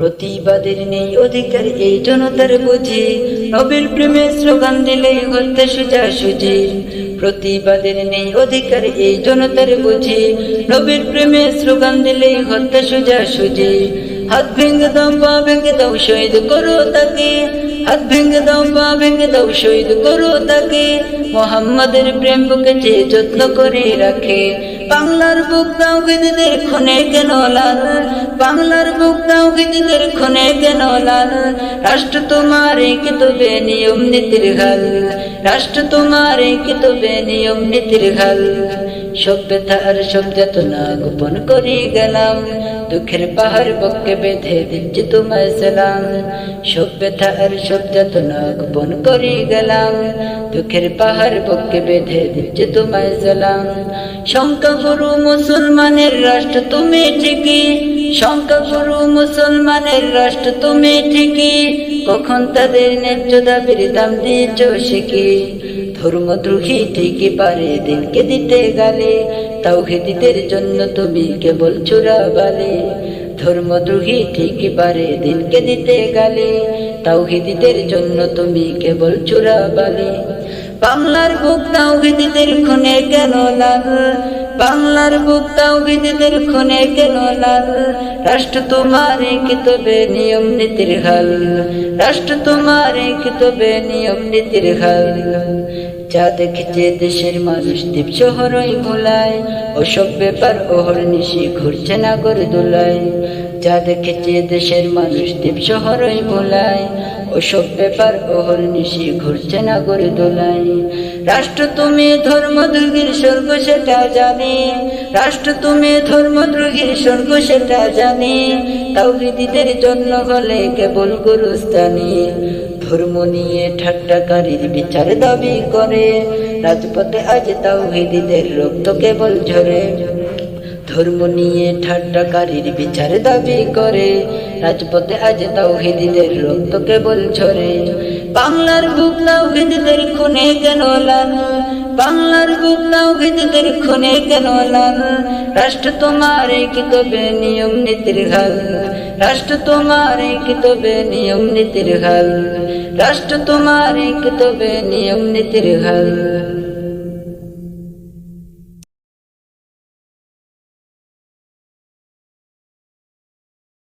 প্রতিবাদের নেই অধিকার এই জনতার বুঝি। নবীর প্রেমে স্লোগান দিলে হত্যা সুজা সুজি প্রতিবাদের নেই অধিকার এই জনতার বুঝি। নবীর প্রেমে স্লোগান দিলে হত্যা সুজা সুজি হাত ভেঙে দাও, পা ভেঙে দাও, শহীদ করো তাকে। হাত ভেঙে দাও, পা ভেঙে দাও, শহীদ করো তাকে। মোহাম্মদের প্রেম বুকে যে যত্ন করে রাখে। বাংলার বুক দাও গিদিদের খুনে কেন লাল? বাংলার বুক দাও গিদিদের খুনে কেন লাল? রাষ্ট্র তোমার কি তবে নিয়ম নীতির ঘাল রাষ্ট্র তোমার কি তবে নিয়ম নীতির ঘাল ব্যথা আর সব যাতনা গোপন করে গেলাম। দুঃখের পাহাড় বক্ষে বেঁধে দিচ্ছি তোমায় সালাম। ব্যথা আর সব যাতনা গোপন করে গেলাম। দুঃখের পাহাড় বক্ষে বেঁধে দিচ্ছি তোমায় সালাম। শঙ্কা গুরু মুসলমানের রাষ্ট্র, তুমি ঠিকই। শঙ্কা গুরু মুসলমানের রাষ্ট্র, তুমি ঠিকই। কখন তাদের ন্যায্য দাবির দাম দিয়েছ শিখি ধর্মদ্রোহী ঠিকই পারে দিনকে দিতে গেলে, তাওহিদিদের জন্য তুমি কেবল চূড়া বালে। ধর্মদ্রোহী ঠিকই পারে দিনকে দিতে গেলে, তাওহিদিদের জন্য তুমি কেবল চূড়া বালে। বাংলার বুক তাওহিদিদের খুনে কেন লাল? বাংলার বুক তাওহিদিদের খুনে কেন লাল? রাষ্ট্র তোমার কি তবে নিয়ম নীতির হাল? রাষ্ট্র তোমার কি তবে নিয়ম নীতির হাল? যা দেখেছে দেশের মানুষ দ্বীপ শহরই ভোলায় ওসব ব্যাপার ওহর নিশি ঘুরছে না করে দোলায়। যা দেখেছে দেশের মানুষ দ্বীপ শহরই ভোলায় ওসব ব্যাপার ওহর নিশি ঘুরছে না করে দোলায়। রাষ্ট্র তুমি ধর্মদ্রোহীর স্বর্গ, সেটা জানে। রাষ্ট্র তুমি ধর্মদ্রোহীর স্বর্গ, সেটা জানে। তাওহিদিদের জন্য হলে কেবল গুরুস্থানে। ধর্ম নিয়ে ঠাট্টাকারীর বিচার দাবি করে। রাজপথে আজ তাওহিদিদের রক্ত কেবল ঝরে। ধর্ম নিয়ে ঠাট্টাকারীর বিচার দাবি করে। রাজপথে আজ তাওহিদিদের রক্ত কেবল ঝরে। বাংলার বুক তাওহিদিদের খুনে কেন বাংলার বুক তাওহিদিদের খুনে কেন লাল? রাষ্ট্র তোমার কি তবে নিয়ম নীতির হাল। রাষ্ট্র তোমার কি তবে নিয়ম নীতির হাল। রাষ্ট্র তোমার কি তবে নিয়ম নীতির হাল